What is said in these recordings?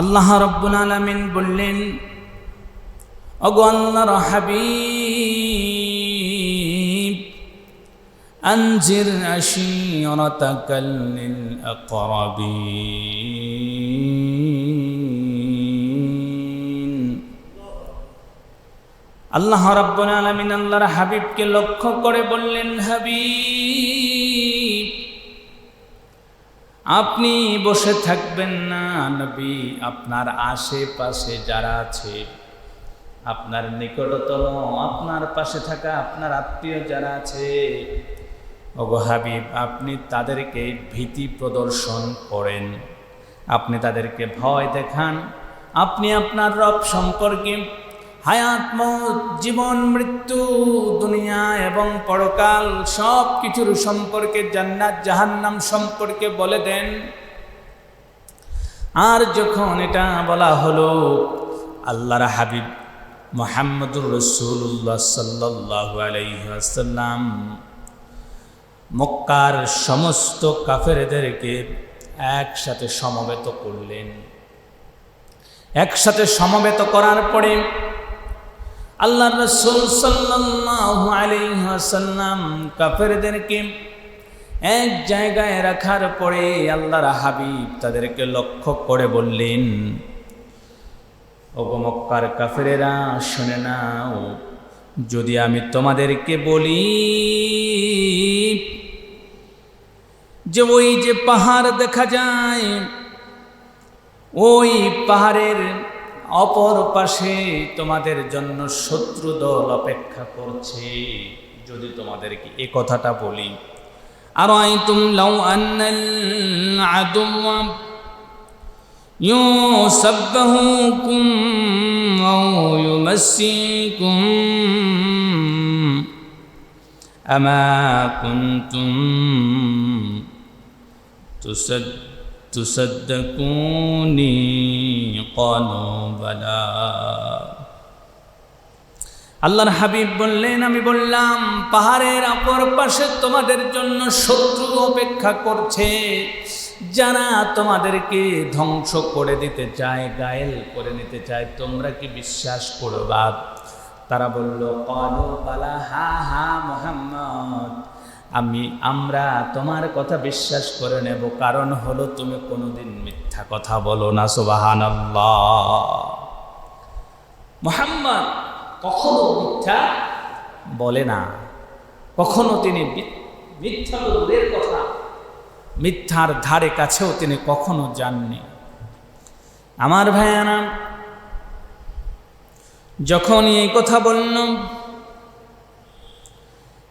আল্লাহ রব্বুল আলমিন বললেন, অগো আল্লাহর আঞ্জির আঞ্জির আশিরতাকাল আকরাবিন। আল্লাহ রব্বুল আলমিন আল্লাহর হাবিবকে লক্ষ্য করে বললেন, হাবিব আপনি বসে থাকবেন না, নবী। আপনার আশেপাশে যারা আছে, আপনার নিকটতম, আপনার পাশে থাকা আপনার আত্মীয় যারা আছে, ওগো হাবিব, আপনি তাদেরকে ভীতি প্রদর্শন করেন। আপনি তাদেরকে ভয় দেখান। আপনি আপনার রব সম্পর্কে হায়াত, মৌত, জীবন, মৃত্যু, দুনিয়া এবং পরকাল সব কিছুর সম্পর্কে জান্নাত, জাহান্নাম সম্পর্কে বলে দেন। আর যখন এটা বলা হলো, আল্লাহর হাবিব মোহাম্মদুর রসুল্লাহ সাল্লাহ আলাইসাল্লাম মক্কার সমস্ত কাফেরদেরকে একসাথে সমবেত করলেন। একসাথে সমবেত করার পরে আল্লাহ রসুল সাল্লাহ আলাইসাল্লাম কাফেরদেরকে এক জায়গায় রাখার পরে আল্লাহর হাবিব তাদেরকে লক্ষ্য করে বললেন ওগমক্কার কাফেরেরা, শুনে নাও, যদি আমি তোমাদেরকে বলি যে ওই যে পাহাড় দেখা যায়, ওই পাহাড়ের অপর পাশে তোমাদের জন্য শত্রু দল অপেক্ষা করছে যদি তোমাদেরকে এ কথাটা বলি আর তুম লাউ আন্নাল আদুয়া يصبهكم أو يمسيكم أما كنتم تصد تصدقوني قالوا بلى আল্লাহর হাবিব বললেন আমি বললাম পাহাড়ের অপর পাশে তোমাদের জন্য শত্রু অপেক্ষা করছে যারা তোমাদেরকে ধ্বংস করে দিতে চায় গায়েল করে নিতে চায় তোমরা কি বিশ্বাস করবা তারা বলল কলো পালা হা হা মোহাম্মদ আমি, আমরা তোমার কথা বিশ্বাস করে নেব, কারণ হলো তুমি কোনোদিন মিথ্যা কথা বলো না সুবাহান মোহাম্মদ কখনো মিথ্যা বলে না। কখনো তিনি মিথ্যা দূরের কথা, মিথ্যার ধারে কাছেও তিনি কখনো যাননি। আমার ভাইয়ানা যখন এই কথা বলল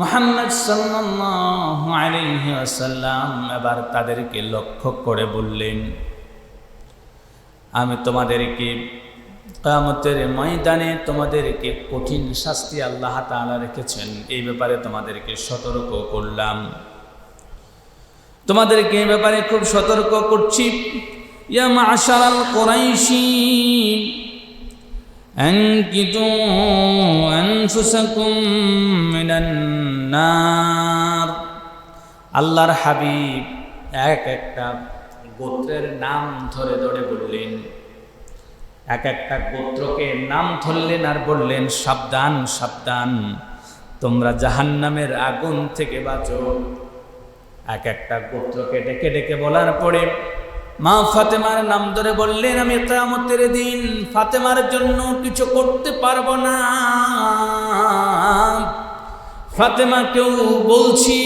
মোহাম্মদ ওয়াসাল্লাম এবার তাদেরকে লক্ষ্য করে বললেন, আমি তোমাদেরকে কামতের ময়দানে তোমাদেরকে কঠিন শাস্তি আল্লাহ তাআলা রেখেছেন। এই ব্যাপারে তোমাদেরকে সতর্ক করলাম। তোমাদেরকে এই ব্যাপারে খুব সতর্ক করছি। ইয়া মাশারাল কুরাইশি أنكتوا أنفسكم من النار আল্লাহর হাবিব এক একটা গোত্রের নাম ধরে ধরে বললেন এক একটা গোত্রকে নাম ধরলেন আর বললেন সাবধান সাবধান তোমরা জাহান্নামের আগুন থেকে বাঁচো এক একটা গোত্রকে ডেকে ডেকে বলার পরে মা ফাতেমার নাম ধরে বললেন, আমি কেয়ামতের দিন ফাতেমার জন্য কিছু করতে পারব না। ফাতেমাকেও বলছি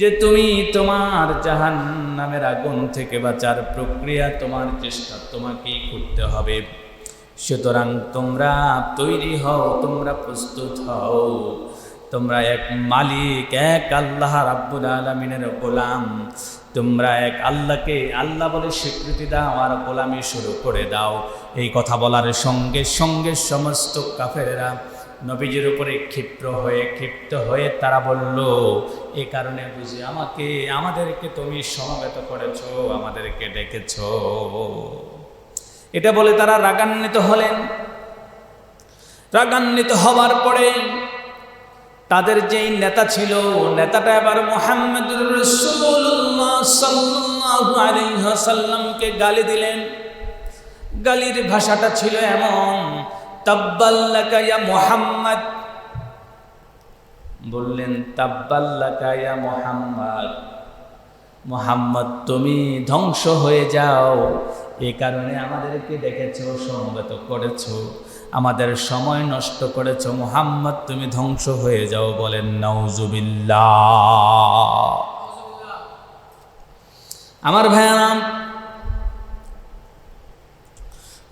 যে, তুমি তোমার জাহান নামের আগুন থেকে বাঁচার প্রক্রিয়া, তোমার চেষ্টা তোমাকেই করতে হবে। সুতরাং তোমরা তৈরি হও, তোমরা প্রস্তুত হও। তোমরা এক মালিক, এক আল্লাহ রাব্বুল আলমিনের গোলাম। তোমরা এক আল্লাহকে, আল্লাহ বলে স্বীকৃতি দাও আর গোলামি শুরু করে দাও। এই কথা বলার সঙ্গে সঙ্গে সমস্ত কাফেরেরা নবীজির উপরে ক্ষিপ্র হয়ে, ক্ষিপ্ত হয়ে তারা বলল, এ কারণে বুঝি আমাকে, আমাদেরকে তুমি সমবেত করেছ, আমাদেরকে ডেকেছ। এটা বলে তারা রাগান্বিত হলেন। রাগান্বিত হবার পরে তাদের যেই নেতা ছিল, নেতাটা এবার মোহাম্মদুর রসুল্লাহ সাল্লাল্লাহু আলাইহি গালি দিলেন। গালির ভাষাটা ছিল এমন, তাব্বাল্লাকা ইয়া মুহাম্মদ। বললেন, তাব্বাল্লাকা ইয়া মুহাম্মদ। মোহাম্মদ, তুমি ধ্বংস হয়ে যাও। এ কারণে আমাদেরকে ডেকেছো সমবেত করেছ। আমাদের সময় নষ্ট করেছ, মোহাম্মদ, তুমি ধ্বংস হয়ে যাও বলেন নৌজুবিল্লা আমার ভাইয়ারাম,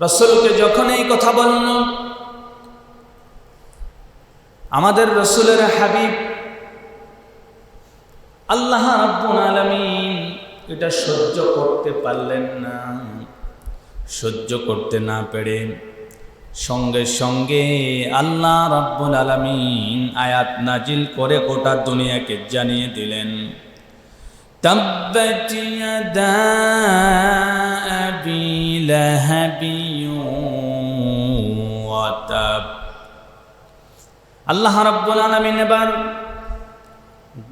রসুলকে যখন এই কথা বলল, আমাদের রসুলের হাবিব, আল্লাহ এটা সহ্য করতে পারলেন না। সহ্য করতে না পেরে সঙ্গে সঙ্গে আল্লাহ রাব্বুল আলামিন আয়াত নাজিল করে গোটা দুনিয়াকে জানিয়ে দিলেন تبت يدا أبي لهب وتب আল্লাহ রাব্বুল আলামিন এবার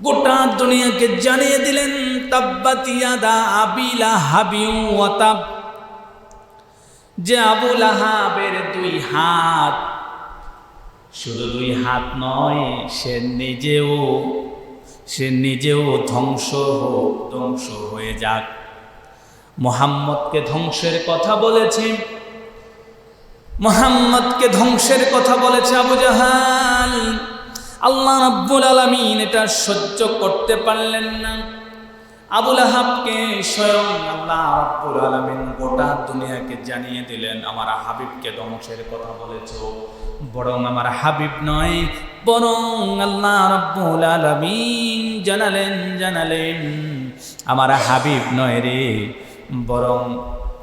গোটা দুনিয়াকে জানিয়ে দিলেন তাব্বাতিয়াদা আবিলা হাবিউ ওয়াতাব যে আবুল আহাবের দুই হাত। শুধু দুই হাত নয়, সে নিজেও সে নিজেও ধ্বংস হোক, ধ্বংস হয়ে যাক। মোহাম্মদকে ধ্বংসের কথা বলেছে। মোহাম্মদকে ধ্বংসের কথা বলেছে আবু জাহাল। আল্লাহ রাব্বুল আলামিন এটা সহ্য করতে পারলেন না। আবুল আহাবকে স্বয়ং আল্লাহ রাব্বুল আলামিন গোটা দুনিয়াকে জানিয়ে দিলেন, আমার হাবিবকে ধ্বংসের কথা বলেছ। বরং আমার হাবিব নয়, বরং আল্লাহ রাব্বুল আলামিন জানালেন জানালেন, আমার হাবিব নয় রে, বরং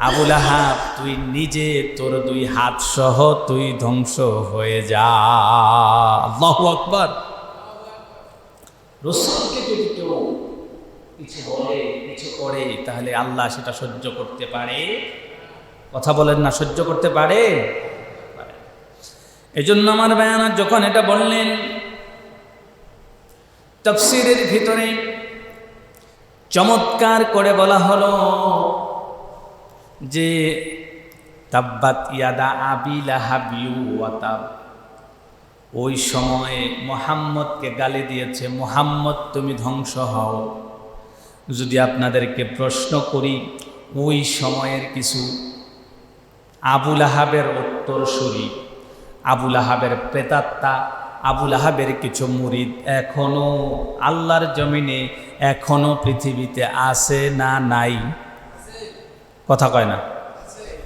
আবুল আহাব, তুই নিজে তোর দুই হাত সহ তুই ধ্বংস হয়ে যা। আল্লাহু আকবার। রসুলকে যদি কেউ কিছু বলে কিছু করে তাহলে আল্লাহ সেটা সহ্য করতে পারে। কথা বলেন না, সহ্য করতে পারে? এই জন্য আমার বেয়ানা যখন এটা বললেন, তফসিরের ভিতরে চমৎকার করে বলা হলো যে, তাব্বাত ইয়াদা আবিলা হাবিউ ওয়াতাব ওই সময়ে মোহাম্মদকে গালি দিয়েছে, মোহাম্মদ, তুমি ধ্বংস হও। যদি আপনাদেরকে প্রশ্ন করি, ওই সময়ের কিছু আবুল আহাবের উত্তরসূরি আবুল আহাবের প্রেতাত্মা আবুল আহাবের কিছু মুরিদ এখনও আল্লাহর জমিনে, এখনও পৃথিবীতে আছে না নাই? কথা কয় না।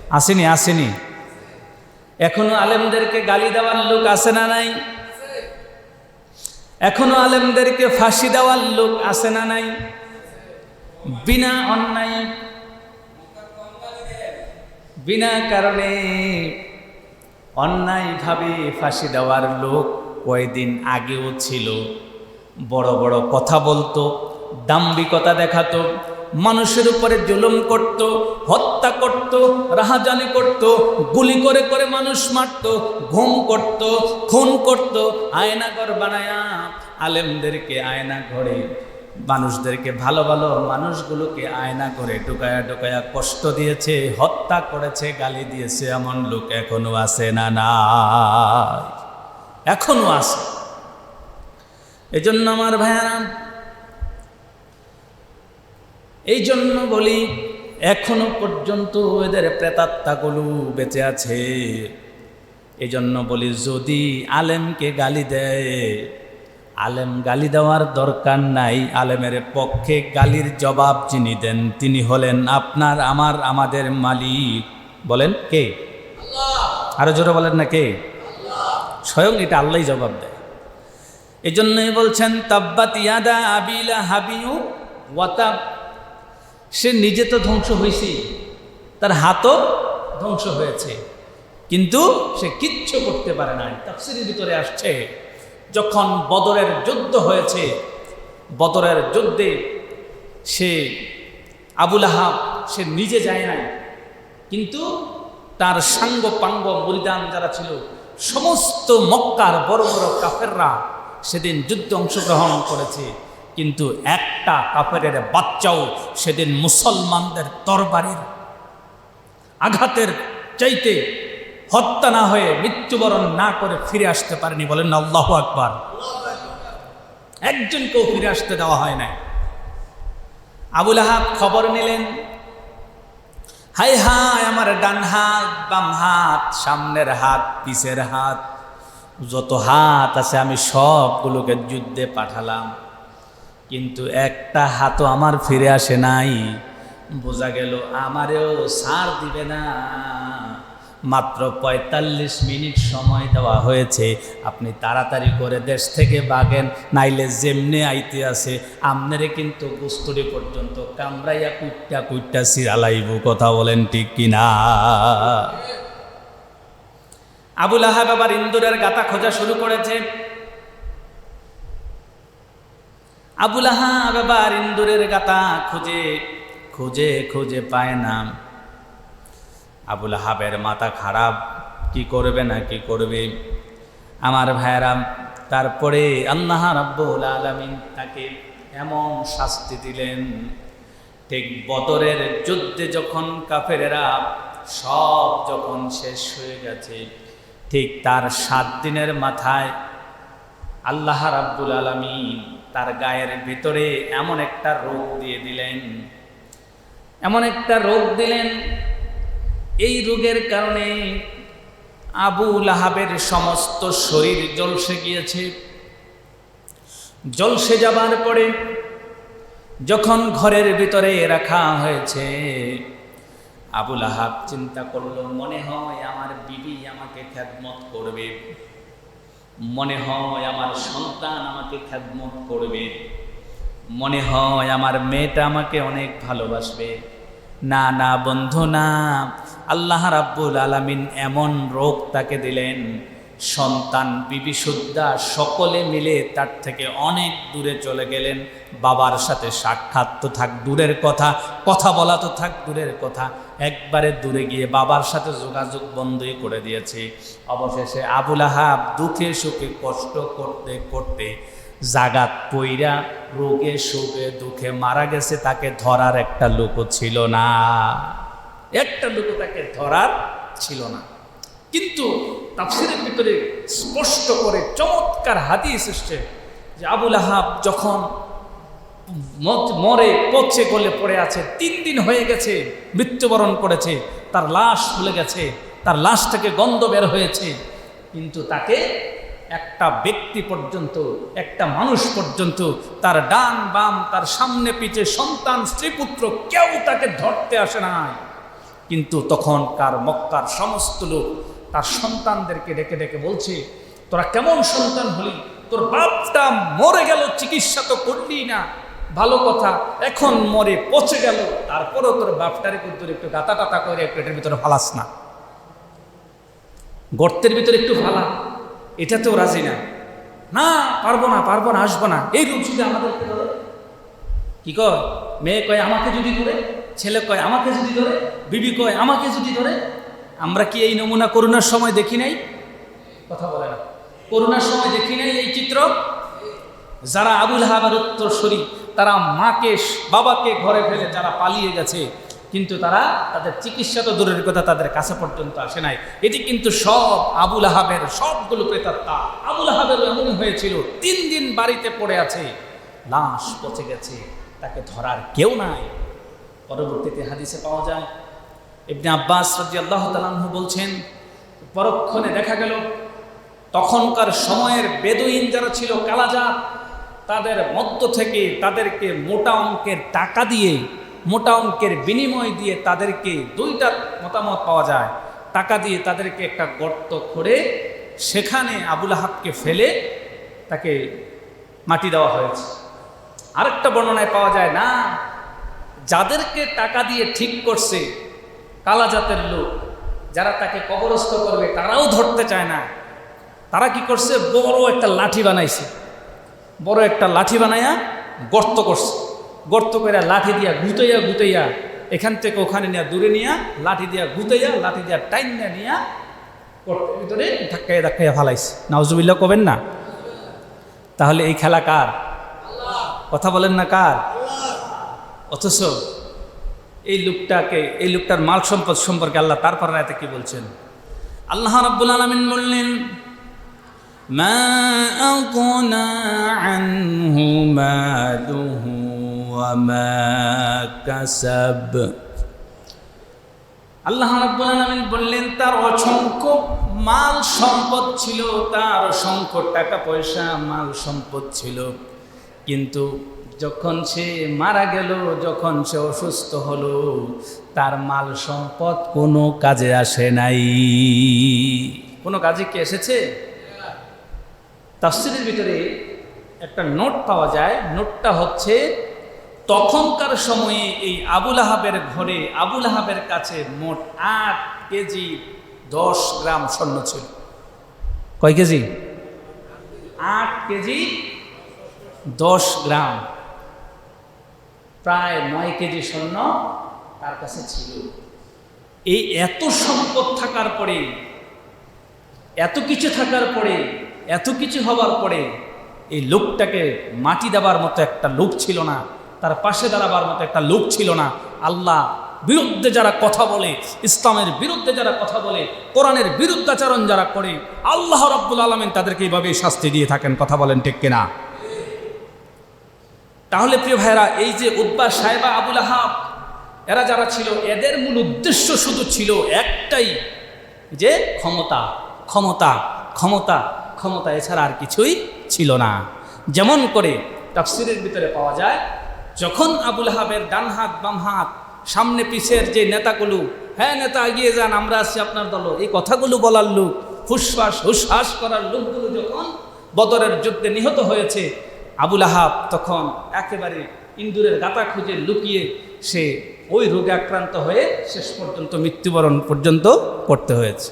আসেনি আসেনি। এখনও আলেমদেরকে গালি দেওয়ার লোক আছে না নাই? এখনও আলেমদেরকে ফাঁসি দেওয়ার লোক আছে না নাই? বিনা অন্যায়, বিনা কারণে অন্যায়ভাবে ফাঁসি দেওয়ার লোক কয়েকদিন আগেও ছিল। বড় বড় কথা বলতো, দাম্ভিকতা দেখাতো, মানুষের উপরে জুলুম করত, হত্যা করত, রাহাজানি করত, গুলি করে করে মানুষ মারত, ঘুম করত, খুন করত, আয়নাঘর বানায়া আলেমদেরকে আয়না ঘরে মানুষদেরকে ভালো ভালো মানুষগুলোকে আয়না করে ঢুকায়া ঢুকায়া কষ্ট দিয়েছে, হত্যা করেছে, গালি দিয়েছে, এমন লোক এখনও আছে না না এখনও আছে। এজন্য আমার ভাইয়ারা এই জন্য বলি, এখনও পর্যন্ত এদের প্রেতাত্মাগুলো বেঁচে আছে। এই জন্য বলি, যদি আলেমকে গালি দেয় আলেম গালি দেওয়ার দরকার নাই। আলেমের পক্ষে গালির জবাব যিনি দেন তিনি হলেন আপনার আমার আমাদের মালিক। বলেন কে? আরও জোরে বলেন না কে? স্বয়ং এটা আল্লাহ জবাব দেয়। এই জন্যই বলছেন তাব্বাত ইয়াদা আবিলা হাবিউ ওয়াতাব। সে নিজে তো ধ্বংস হয়েছে তার হাতও ধ্বংস হয়েছে। কিন্তু সে কিচ্ছু করতে পারে না তাফসিরের ভিতরে আসছে। যখন বদরের যুদ্ধ হয়েছে, বদরের যুদ্ধে সে আবুল আহাব সে নিজে যায় নাই। কিন্তু তার সাঙ্গ পাঙ্গ মরিদান যারা ছিল, সমস্ত মক্কার বড় বড় কাফেররা সেদিন যুদ্ধে অংশগ্রহণ করেছে। কিন্তু একটা কাফেরের বাচ্চাও সেদিন মুসলমানদের তরবারির আঘাতের চাইতে হত্যা না হয়ে মৃত্যুবরণ না করে ফিরে আসতে পারেনি বলেন আল্লাহ আকবার। একজনকেও ফিরে আসতে দেওয়া হয় নাই। আবুল আহাব খবর নিলেন, হাই হাই আমার ডান হাত, বাম হাত, সামনের হাত, পিছের হাত, যত হাত আছে আমি সবগুলোকে যুদ্ধে পাঠালাম। কিন্তু একটা হাতও আমার ফিরে আসে নাই। বোঝা গেল আমারেও সার দিবে না। মাত্র পঁয়তাল্লিশ মিনিট সময় দেওয়া হয়েছে। আপনি তাড়াতাড়ি করে দেশ থেকে বাগেন, নাইলে যেমনে আইতে আছে, আমনেরে কিন্তু গুস্তরি পর্যন্ত কামড়াইয়া কুইটটা কুইটটা সিরালাইব কথা বলেন ঠিক কিনা? আবুল আহাব আবার ইন্দুরের গাতা খোঁজা শুরু করেছে। আবুল আহাব আবার ইন্দুরের গাতা খুঁজে খুঁজে খুঁজে পায় না। আবুল হাবের মাথা খারাপ। কি করবে না কি করবে? আমার ভাইয়েরা, তারপরে আল্লাহ রাব্বুল আলামিন তাকে এমন শাস্তি দিলেন। ঠিক বদরের যুদ্ধে যখন কাফেরেরা সব যখন শেষ হয়ে গেছে, ঠিক তার সাত দিনের মাথায় আল্লাহ রাব্বুল আলামিন তার গায়ের ভিতরে এমন একটা রোগ দিয়ে দিলেন। এমন একটা রোগ দিলেন এই রোগের কারণে আবু লাহাবের সমস্ত শরীর জলসে গিয়েছে। জলসে যাবার পরে যখন ঘরের ভিতরে রাখা হয়েছে আবুল আহাব চিন্তা করল, মনে হয় আমার বিবি আমাকে খ্যাতমত করবে। মনে হয় আমার সন্তান আমাকে খ্যাতমত করবে। মনে হয় আমার মেয়েটা আমাকে অনেক ভালোবাসবে। না না, বন্ধু, না। আল্লাহ রাব্বুল আলামিন এমন রোগ তাকে দিলেন, সন্তান বিবি সুদ্ধা সকলে মিলে তার থেকে অনেক দূরে চলে গেলেন। বাবার সাথে সাক্ষাৎ তো থাক, দূরের কথা কথা বলা তো থাক, দূরের কথা। একবারে দূরে গিয়ে বাবার সাথে যোগাযোগ বন্ধই করে দিয়েছে। অবশেষে আবুল আহাব দুঃখে সুখে কষ্ট করতে করতে জাগাত পইরা রোগে, শোকে, দুঃখে মারা গেছে, তাকে ধরার একটা লোকও ছিল না। একটা লোকও তাকে ধরার ছিল না। কিন্তু তাফসিরের ভিতরে স্পষ্ট করে চমৎকার হাদিস এসছে যে আবুল আহাব যখন মরে, পচে গলে পড়ে আছে, তিন দিন হয়ে গেছে, মৃত্যুবরণ করেছে, তার লাশ ফুলে গেছে, তার লাশ থেকে গন্ধ বের হয়েছে, কিন্তু তাকে একটা ব্যক্তি পর্যন্ত, একটা মানুষ পর্যন্ত, তার ডান বাম, তার সামনে পিছে সন্তান স্ত্রীপুত্র কেউ তাকে ধরতে আসে নাই। কিন্তু তখন কার মক্কার সমস্ত লোক তার সন্তানদেরকে ডেকে ডেকে বলছে, তোরা কেমন সন্তান হলি? তোর বাপটা মরে গেল, চিকিৎসা তো করলি না। ভালো কথা, এখন মরে পচে গেল, তারপরেও তোর বাপটারে কিন্তু একটু গাতা টাতা করে এটার ভিতরে ফালাস না। গর্তের ভিতরে একটু ফালা। এটাতেও রাজি না। না, পারব না পারব না, আসব না। এই রূপ যদি আমাদেরকে ধরে কি কয়? মেয়ে কয়, আমাকে যদি ধরে? ছেলে কয়, আমাকে যদি ধরে? বিবি কয়, আমাকে যদি ধরে? আমরা কি এই নমুনা করোনার সময় দেখি নাই? কথা বলে না। করোনার সময় দেখি নাই এই চিত্র? যারা আবুল হাবার উত্তরসূরি, তারা মাকে, বাবাকে ঘরে ফেলে যারা পালিয়ে গেছে কিন্তু তারা তাদের চিকিৎসা তো দূরের কথা, তাদের কাছে পর্যন্ত আসে নাই। এটি কিন্তু সব আবুল আহাবের, সবগুলো প্রেতাত্মা। আবুল আহাবের এমনই হয়েছিল, তিন দিন বাড়িতে পড়ে আছে, লাশ পচে গেছে, তাকে ধরার কেউ নাই। পরবর্তীতে হাদিসে পাওয়া যায়, ইবনে আব্বাস রাজি আল্লাহ তালাহ বলছেন, পরক্ষণে দেখা গেল, তখনকার সময়ের বেদুইন যারা ছিল, কালাজাত, তাদের মধ্য থেকে তাদেরকে মোটা অঙ্কের টাকা দিয়ে মোটা অঙ্কের বিনিময় দিয়ে তাদেরকে দুইটা মতামত পাওয়া যায়। টাকা দিয়ে তাদেরকে একটা গর্ত করে সেখানে আবুল আহাবকে ফেলে তাকে মাটি দেওয়া হয়েছে। আরেকটা বর্ণনায় পাওয়া যায়, না, যাদেরকে টাকা দিয়ে ঠিক করছে কালা জাতের লোক, যারা তাকে কবরস্থ করবে, তারাও ধরতে চায় না। তারা কি করছে? বড় একটা লাঠি বানাইছে। বড় একটা লাঠি বানাইয়া গর্ত করছে। গর্ত করে লাঠি দিয়া গুতাইয়া গুতাইয়া এখান থেকে ওখানে নিয়ে দূরে নিয়া লাঠি দিয়া গুতাইয়া লাঠি দিয়া টাইন নিয়ে নিয়া গর্তের ভিতরে ধাক্কাইয়া ধাক্কাইয়া ফালাইছে নাউজুবিল্লাহ কবেন না তাহলে এই খেলা কার কথা বলেন না কার অথচ এই লোকটাকে এই লোকটার মাল সম্পদ সম্পর্কে আল্লাহ তারপর রায়তে কি বলছেন আল্লাহ রাব্বুল আলামিন বললেন ما أغنى عنه ماله وما كسب আল্লাহ রাব্বুল আলামিন বললেন তার অসংখ্য মাল সম্পদ ছিল তার অসংখ্য টাকা পয়সা মাল সম্পদ ছিল কিন্তু যখন সে মারা গেল যখন সে অসুস্থ হলো তার মাল সম্পদ কোনো কাজে আসে নাই কোনো কাজে কি এসেছে তাফসিরের ভিতরে একটা নোট পাওয়া যায় নোটটা হচ্ছে তখনকার সময়ে এই আবুল আহাবের ঘরে আবুল আহাবের কাছে মোট আট কেজি দশ গ্রাম স্বর্ণ ছিল। কয় কেজি? আট কেজি দশ গ্রাম। প্রায় নয় কেজি স্বর্ণ তার কাছে ছিল। এই এত সম্পদ থাকার পরে, এত কিছু থাকার পরে, এত কিছু হবার পরে এই লোকটাকে মাটি দেবার মতো একটা লোক ছিল না। তার পাশে দাঁড়াবার মতো একটা লোক ছিল না। আল্লাহ বিরুদ্ধে যারা কথা বলে, ইসলামের বিরুদ্ধে যারা কথা বলে, কোরআনের বিরুদ্ধাচরণ যারা করে, আল্লাহ রব্বুল আলমিন তাদেরকে এইভাবেই শাস্তি দিয়ে থাকেন। কথা বলেন ঠিক কিনা? তাহলে প্রিয় ভাইরা এই যে উদ্বা সাহেবা আবুল আহাব, এরা যারা ছিল, এদের মূল উদ্দেশ্য শুধু ছিল একটাই, যে ক্ষমতা ক্ষমতা ক্ষমতা ক্ষমতা এছাড়া আর কিছুই ছিল না। যেমন করে তাফসিরের ভিতরে পাওয়া যায় যখন আবুল হাবের ডান হাত, বাম হাত, সামনে পিছের যে নেতাগুলো হ্যাঁ নেতা, এগিয়ে যান, আমরা আছি আপনার দল। এই কথাগুলো বলার লোক, ফুসফাস, হুসহাস করার লোকগুলো যখন বদরের যুদ্ধে নিহত হয়েছে, আবুল আহাব তখন একেবারে ইন্দুরের গাতা খুঁজে লুকিয়ে সে ওই রোগে আক্রান্ত হয়ে শেষ পর্যন্ত মৃত্যুবরণ পর্যন্ত করতে হয়েছে।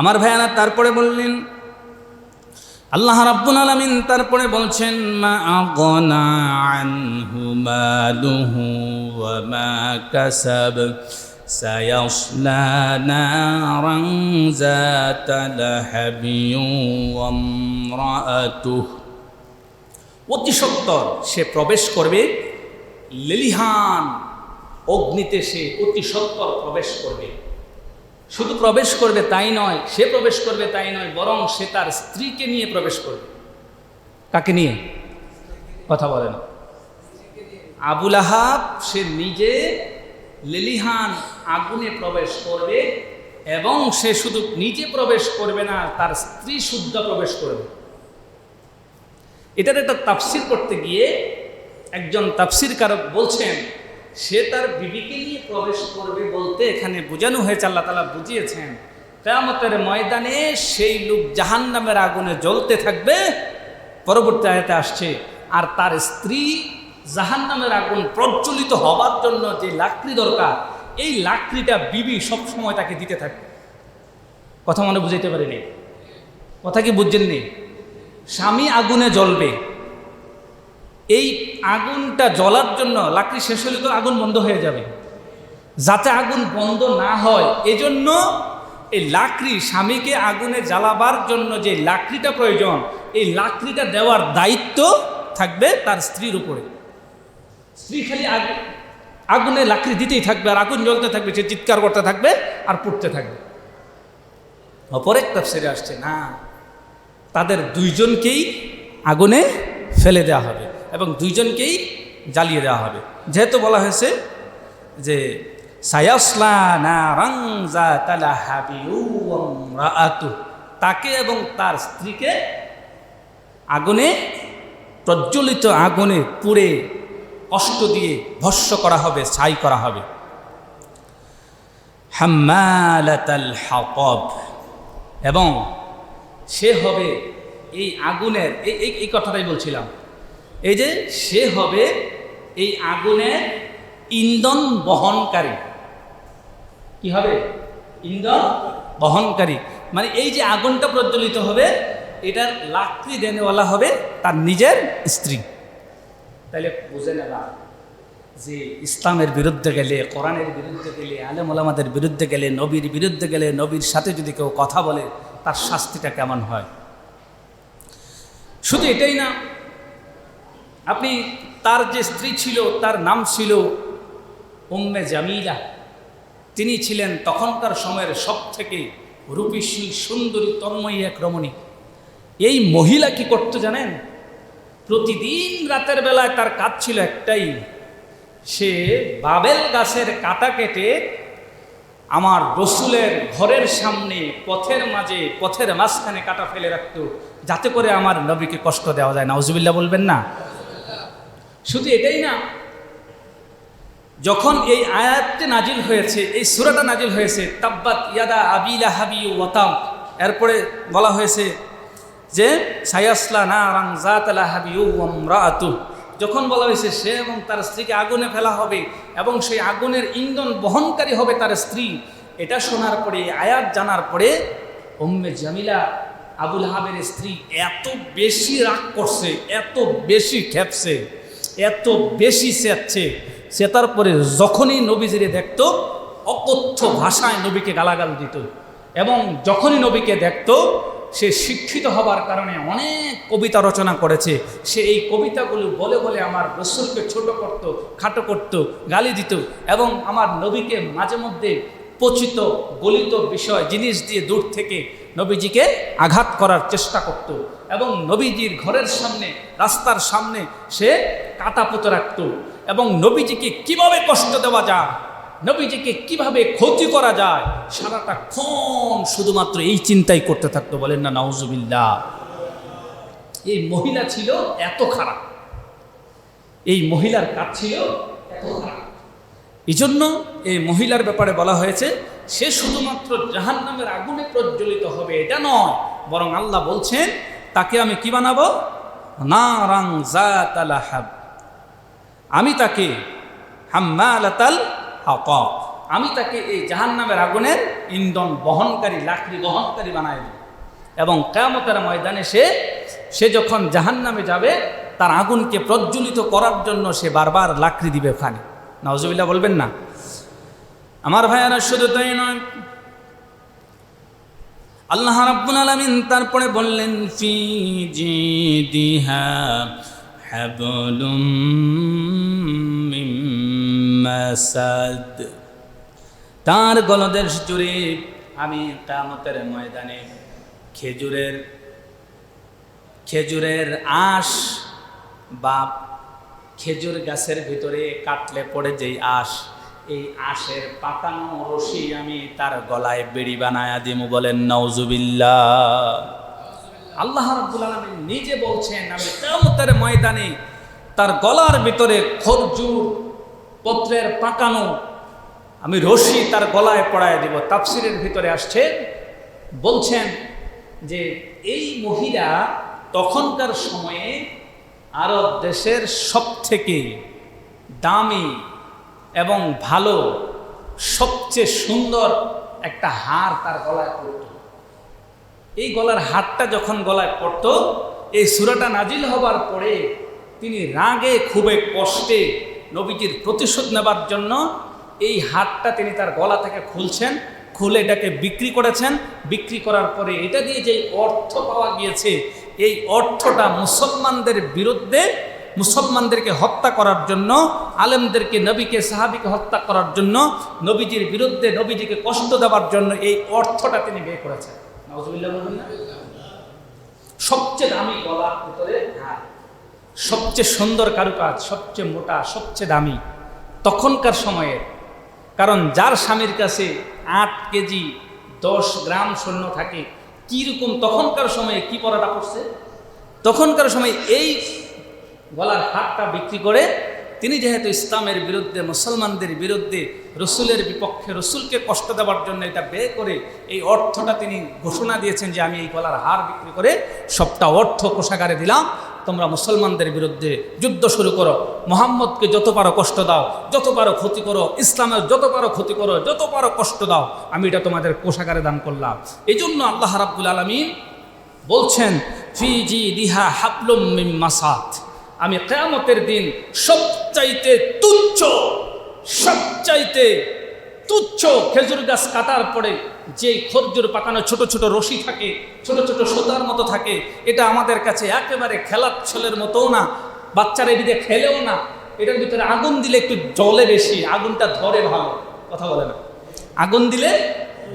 আমার ভাইয়ানা, তারপরে বললেন আল্লাহ রাব্বুল আলামিন তারপরে বলছেন, মা আগনা আনহু মালুহু ওয়া মা কাসাব। সায়াসলা নারান যাতা লাহাবিয়ু ওয়া অতি সত্তর সে প্রবেশ করবে লিলিহান অগ্নিতে, সে অতি সত্তর প্রবেশ করবে। শুধু প্রবেশ করবে তাই নয়, সে প্রবেশ করবে তাই নয়, বরং সে তার স্ত্রীকে নিয়ে প্রবেশ করবে। কাকে নিয়ে? কথা বলে না আবুল আহাব সে নিজে লেলিহান আগুনে প্রবেশ করবে এবং সে শুধু নিজে প্রবেশ করবে না, তার স্ত্রী শুদ্ধ প্রবেশ করবে। এটার একটা তাফসির করতে গিয়ে একজন তাফসির কারক বলছেন সে তার বিবিকে নিয়ে প্রবেশ করবে বলতে এখানে বোঝানো হয়েছে, আল্লাহ তালা বুঝিয়েছেন। কেয়ামতের ময়দানে সেই লোক জাহান নামের আগুনে জ্বলতে থাকবে। পরবর্তী আয়তে আসছে, আর তার স্ত্রী জাহান নামের আগুন প্রজ্বলিত হবার জন্য যে লাকড়ি দরকার, এই লাকড়িটা বিবি সবসময় তাকে দিতে থাকবে। কথা মনে বুঝাইতে পারিনি। কথা কি বুঝছেননি স্বামী আগুনে জ্বলবে। এই আগুনটা জ্বলার জন্য লাকড়ি শেষ হলে তো আগুন বন্ধ হয়ে যাবে। যাতে আগুন বন্ধ না হয়, এজন্য এই লাকড়ি স্বামীকে আগুনে জ্বালাবার জন্য যে লাকড়িটা প্রয়োজন, এই লাকড়িটা দেওয়ার দায়িত্ব থাকবে তার স্ত্রীর উপরে। স্ত্রী খালি আগুন লাকড়ি দিতেই থাকবে, আর আগুন জ্বলতে থাকবে, সে চিৎকার করতে থাকবে, আর পড়তে থাকবে। অপরেক তাফসিরে আসছে, না, তাদের দুইজনকেই আগুনে ফেলে দেওয়া হবে। এবং দুইজনকেই জ্বালিয়ে দেওয়া হবে। যেহেতু বলা হয়েছে যে তাকে এবং তার স্ত্রীকে আগুনে, প্রজ্বলিত আগুনে পুড়ে কষ্ট দিয়ে ভস্য করা হবে, ছাই করা হবে। এবং সে হবে এই আগুনের এই- এই কথাটাই বলছিলাম। এই যে সে হবে এই আগুনের ইন্ধন বহনকারী। কি হবে? ইন্ধন বহনকারী। মানে এই যে আগুনটা প্রজ্বলিত হবে, এটার লাকড়ি দেনেওয়ালা হবে তার নিজের স্ত্রী। তাহলে বুঝে নেবা যে ইসলামের বিরুদ্ধে গেলে, কোরআনের বিরুদ্ধে গেলে, আলেম ওলামাদের বিরুদ্ধে গেলে, নবীর বিরুদ্ধে গেলে, নবীর সাথে যদি কেউ কথা বলে, তার শাস্তিটা কেমন হয়? শুধু এটাই না আপনি তার যে স্ত্রী ছিল, তার নাম ছিল উম্মে জামিলা। তিনি ছিলেন তখনকার সময়ের সব থেকে রূপীশীল সুন্দরী, তন্ময়ী এক রমণী। এই মহিলা কি করতো জানেন? প্রতিদিন রাতের বেলায় তার কাজ ছিল একটাই, সে বাবেল গাছের কাটা কেটে আমার রসুলের ঘরের সামনে পথের মাঝে, পথের মাঝখানে কাটা ফেলে রাখত, যাতে করে আমার নবীকে কষ্ট দেওয়া যায়। না বলবেন না। শুধু এটাই না, যখন এই আয়াতটি নাজিল হয়েছে, এই সুরাটা নাজিল হয়েছে, তাব্বাত ইয়াদা আবিলা হাবি ওয়াতাম এরপরে বলা হয়েছে যে, সায়াসলা না জাতালা হাবি রাতু যখন বলা হয়েছে সে এবং তার স্ত্রীকে আগুনে ফেলা হবে এবং সেই আগুনের ইন্ধন বহনকারী হবে তার স্ত্রী, এটা শোনার পরে আয়াত জানার পরে উম্মে জামিলা আবুল হাবের স্ত্রী এত বেশি রাগ করছে, এত বেশি খেপছে। এত বেশি চেচ্ছে সে তারপরে যখনই নবীজিরে দেখত, অকথ্য ভাষায় নবীকে গালাগাল দিত। এবং যখনই নবীকে দেখত, সে শিক্ষিত হবার কারণে অনেক কবিতা রচনা করেছে। সে এই কবিতাগুলো বলে বলে আমার রসুলকে ছোট করত, খাটো করত, গালি দিত এবং আমার নবীকে মাঝে মধ্যে পচিত, গলিত বিষয়, জিনিস দিয়ে দূর থেকে নবীজিকে আঘাত করার চেষ্টা করত। এবং নবীজির ঘরের সামনে, রাস্তার সামনে সে কাটা পুঁতে রাখত। এবং নবীজিকে কীভাবে কষ্ট দেওয়া যায়, নবীজিকে কীভাবে ক্ষতি করা যায়, সারাটা ক্ষণ শুধুমাত্র এই চিন্তাই করতে থাকতো। বলেন না, নাউজুবিল্লাহ। এই মহিলা ছিল এত খারাপ। এই মহিলার কাজ ছিল এই জন্য এই মহিলার ব্যাপারে বলা হয়েছে, সে শুধুমাত্র জাহান নামের আগুনে প্রজ্বলিত হবে, এটা নয়, বরং আল্লাহ বলছেন তাকে আমি কি বানাবো? না রাং আমি তাকে হাম্মালাতাল হাতাব। আমি তাকে এই জাহান নামের আগুনের ইন্ধন বহনকারী, লাকড়ি বহনকারী বানাই দেব। এবং কেয়ামতের ময়দানে সে সে যখন জাহান নামে যাবে, তার আগুনকে প্রজ্বলিত করার জন্য সে বারবার লাকড়ি দিবে ওখানে। নওজবিল্লা বলবেন না। আমার ভাইয়ারা, শুধু তাই নয় আল্লাহ রাব্বুল আলামিন তারপরে বললেন, ফি জিদিহা হাবলুম মিন মাসাদ। তার গলদের জুড়ে আমি কামতের ময়দানে খেজুরের খেজুরের আঁশ বা খেজুর গাছের ভিতরে কাটলে পড়ে যেই আঁশ। এই আঁশের পাতানো রশি আমি তার গলায় বেড়ি বানায়া দিমু বলেন নওজুবিল্লা আল্লাহ রাব্বুল আলামিন নিজে বলছেন, আমি কিয়ামতের ময়দানে তার গলার ভিতরে খরজুর পত্রের পাকানো আমি রশি তার গলায় পড়ায় দিব। তাফসিরের ভিতরে আসছে, বলছেন যে এই মহিলা তখনকার সময়ে আরব দেশের সব থেকে দামি এবং ভালো, সবচেয়ে সুন্দর একটা হার তার গলায় পড়ত। এই গলার হারটা যখন গলায় পড়ত, এই সুরাটা নাজিল হবার পরে তিনি রাগে খুবই কষ্টে নবীজির প্রতিশোধ নেবার জন্য এই হারটা তিনি তার গলা থেকে খুলছেন, খুলে এটাকে বিক্রি করেছেন। বিক্রি করার পরে এটা দিয়ে যে অর্থ পাওয়া গিয়েছে, এই অর্থটা মুসলমানদের বিরুদ্ধে মুসলমানদেরকে হত্যা করার জন্য, আলেমদেরকে নবীকে, সাহাবিকে হত্যা করার জন্য, নবীজির বিরুদ্ধে নবীজিকে কষ্ট দেওয়ার জন্য এই অর্থটা তিনি বের করেছেন? সবচেয়ে দামি গলার ভিতরে সবচেয়ে সুন্দর কারুকাজ, সবচেয়ে মোটা, সবচেয়ে দামি তখনকার সময়ে কারণ যার স্বামীর কাছে আট কেজি দশ গ্রাম সৈন্য থাকে, কীরকম তখনকার সময়ে কি পড়াটা পড়ছে? তখনকার সময় এই গলার হাটটা বিক্রি করে তিনি যেহেতু ইসলামের বিরুদ্ধে, মুসলমানদের বিরুদ্ধে, রসুলের বিপক্ষে, রসুলকে কষ্ট দেওয়ার জন্য এটা ব্যয় করে এই অর্থটা তিনি ঘোষণা দিয়েছেন যে আমি এই গলার হার বিক্রি করে সবটা অর্থ কোষাগারে দিলাম। তোমরা মুসলমানদের বিরুদ্ধে যুদ্ধ শুরু করো। মোহাম্মদকে যত পারো কষ্ট দাও, যত পারো ক্ষতি করো ইসলামের যত পারো ক্ষতি করো, যত পারো কষ্ট দাও, আমি এটা তোমাদের কোষাগারে দান করলাম। এই জন্য আল্লাহ রাব্বুল আলমিন বলছেন ফিজি দিহা হাবলুম মিম আমি কেয়ামতের দিন সবচাইতে তুচ্ছ সবচাইতে তুচ্ছ খেজুর গাছ কাটার পরে যে খরজুর পাকানো ছোট ছোট রশি থাকে, ছোট ছোট সুতার মতো থাকে, এটা আমাদের কাছে একেবারে খেলার ছলের মতোও না, বাচ্চারা এদিকে খেলেও না, এটার ভিতরে আগুন দিলে একটু জলে বেশি, আগুনটা ধরে ভালো, কথা বলে না। আগুন দিলে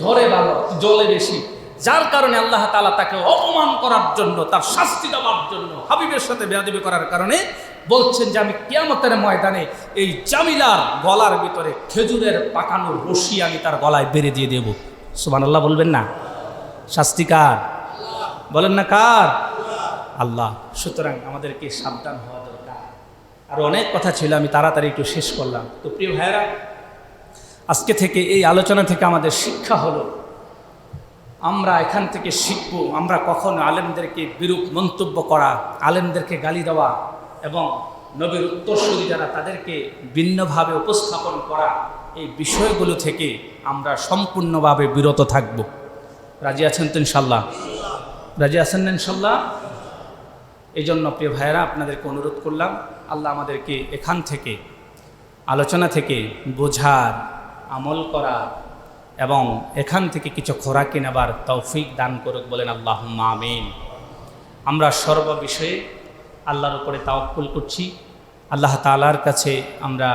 ধরে ভালো, জলে বেশি। যার কারণে আল্লাহ তালা তাকে অপমান করার জন্য, তার শাস্তি দেওয়ার জন্য, হাবিবের সাথে বেয়াদবি করার কারণে বলছেন যে, আমি কিয়ামতের ময়দানে এই জামিলার গলার ভিতরে খেজুরের পাকানো রশি আমি তার গলায় বেড়ে দিয়ে দেব। সুমান আল্লাহ বলবেন না। শাস্তি কার? বলেন না কার? আল্লাহ। সুতরাং আমাদেরকে সাবধান হওয়া দরকার। আর অনেক কথা ছিল, আমি তাড়াতাড়ি একটু শেষ করলাম। তো প্রিয় ভাইয়েরা, আজকে থেকে এই আলোচনা থেকে আমাদের শিক্ষা হলো আমরা এখান থেকে শিখব, আমরা কখনো আলেমদেরকে বিরূপ মন্তব্য করা, আলেমদেরকে গালি দেওয়া এবং নবীর উত্তরসূরি যারা তাদেরকে ভিন্নভাবে উপস্থাপন করা এই বিষয়গুলো থেকে আমরা সম্পূর্ণভাবে বিরত থাকব। রাজি আছেন তো ইনশাল্লাহ? রাজি আছেন ইনশাল্লাহ? এই জন্য প্রিয় ভাইয়েরা, আপনাদেরকে অনুরোধ করলাম, আল্লাহ আমাদেরকে এখান থেকে, আলোচনা থেকে বোঝার, আমল করা এবং এখান থেকে কিছু খোরাকি নেবার তৌফিক দান করুক বলেন আল্লাহ আমিন। আমরা সর্ব বিষয়ে আল্লাহর উপরে তাওয়াক্কুল করছি। আল্লাহ তালার কাছে আমরা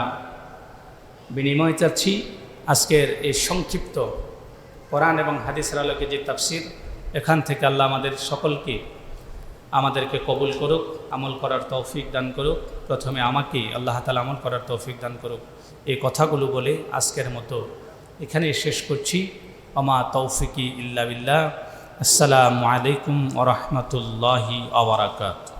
বিনিময় চাচ্ছি। আজকের এই সংক্ষিপ্ত কোরআন এবং হাদিসের আলোকে যে তাফসির, এখান থেকে আল্লাহ আমাদের সকলকে আমাদেরকে কবুল করুক, আমল করার তৌফিক দান করুক। প্রথমে আমাকে আল্লাহ তালা আমল করার তৌফিক দান করুক। এই কথাগুলো বলে আজকের মতো এখানে শেষ করছি। আমা তৌফিকি ইল্লা বিল্লাহ। আসসালামু আলাইকুম ওরহমতুল্লাহি আবরাকাত